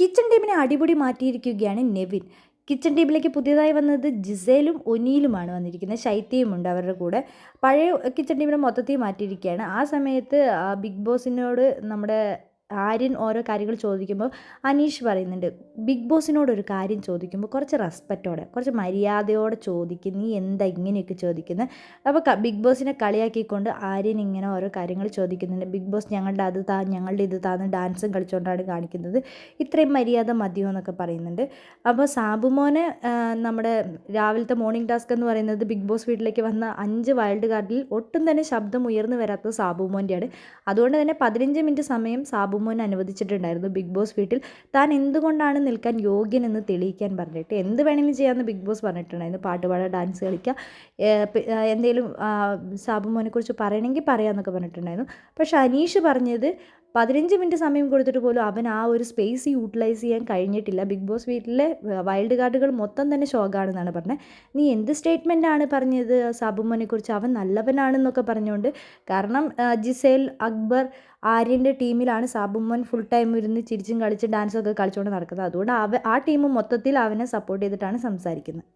Kitchen ടീമിനെ അടിപൊളി മാറ്റിയിരിക്കുകയാണ് നെവിൻ. കിച്ചൺ ടീമിലേക്ക് പുതിയതായി വന്നത് ജിസേലും ഒനിയിലുമാണ് വന്നിരിക്കുന്നത്. ശൈത്യയുമുണ്ട് അവരുടെ കൂടെ. പഴയ കിച്ചൺ ടീമിനെ മൊത്തത്തിൽ മാറ്റിയിരിക്കുകയാണ്. ആ സമയത്ത് ബിഗ് ബോസിനോട് നമ്മുടെ ആര്യൻ ഓരോ കാര്യങ്ങൾ ചോദിക്കുമ്പോൾ അനീഷ് പറയുന്നുണ്ട് ബിഗ് ബോസിനോട് ഒരു കാര്യം ചോദിക്കുമ്പോൾ കുറച്ച് റെസ്പെക്റ്റോടെ കുറച്ച് മര്യാദയോടെ ചോദിക്കും നീ എന്താ ഇങ്ങനെയൊക്കെ ചോദിക്കുന്നത് അപ്പോൾ ബിഗ് ബോസിനെ കളിയാക്കിക്കൊണ്ട് ആര്യൻ ഇങ്ങനെ ഓരോ കാര്യങ്ങൾ ചോദിക്കുന്നുണ്ട് ബിഗ് ബോസ് ഞങ്ങളുടെ അത് താ ഞങ്ങളുടെ ഇത് താന്ന് ഡാൻസും കളിച്ചുകൊണ്ടാണ് കാണിക്കുന്നത് ഇത്രയും മര്യാദ മതിയോ? എന്നൊക്കെ പറയുന്നുണ്ട്. അപ്പോൾ സാബുമോനെ നമ്മുടെ രാവിലത്തെ മോർണിംഗ് ടാസ്ക് എന്ന് പറയുന്നത് ബിഗ് ബോസ് വീട്ടിലേക്ക് വന്ന അഞ്ച് വൈൽഡ് കാർഡിൽ ഒട്ടും തന്നെ ശബ്ദം ഉയർന്നു വരാത്തത് സാബുമോന്റെയാണ് അതുകൊണ്ട് തന്നെ പതിനഞ്ച് മിനിറ്റ് സമയം സാബുമോൻ അനുവദിച്ചിട്ടുണ്ടായിരുന്നു ബിഗ് ബോസ് വീട്ടിൽ. താൻ എന്തുകൊണ്ടാണ് നിൽക്കാൻ യോഗ്യനെന്ന് തെളിയിക്കാൻ പറഞ്ഞിട്ട്? എന്ത് വേണമെങ്കിലും ചെയ്യാമെന്ന് ബിഗ് ബോസ് പറഞ്ഞിട്ടുണ്ടായിരുന്നു. പാട്ട് ഡാൻസ് കളിക്കുക എന്തെങ്കിലും സാബുമോനെക്കുറിച്ച് പറയണമെങ്കിൽ പറയാമെന്നൊക്കെ പറഞ്ഞിട്ടുണ്ടായിരുന്നു. പക്ഷേ അനീഷ് പറഞ്ഞത് പതിനഞ്ച് മിനിറ്റ് സമയം കൊടുത്തിട്ട് പോലും അവൻ ആ ഒരു സ്പേസ് യൂട്ടിലൈസ് ചെയ്യാൻ കഴിഞ്ഞിട്ടില്ല. ബിഗ് ബോസ് വീട്ടിലെ വൈൽഡ് കാർഡുകൾ മൊത്തം തന്നെ ഷോക്കാണെന്നാണ് പറഞ്ഞത് നീ എന്ത് സ്റ്റേറ്റ്മെന്റ് ആണ് പറഞ്ഞത്? സാബുമോനെ കുറിച്ച് അവൻ നല്ലവനാണെന്നൊക്കെ പറഞ്ഞുകൊണ്ട് കാരണം ജിസേൽ അക്ബർ ആര്യന്റെ ടീമിലാണ് സാബുമ്മൻ ഫുൾ ടൈം ഇരുന്ന് ചിരിച്ചും കളിച്ച് ഡാൻസൊക്കെ കളിച്ചുകൊണ്ട് നടക്കുന്നത്. അതുകൊണ്ട് അവ ആ ടീം മൊത്തത്തിൽ അവനെ സപ്പോർട്ട് ചെയ്തിട്ടാണ് സംസാരിക്കുന്നത്.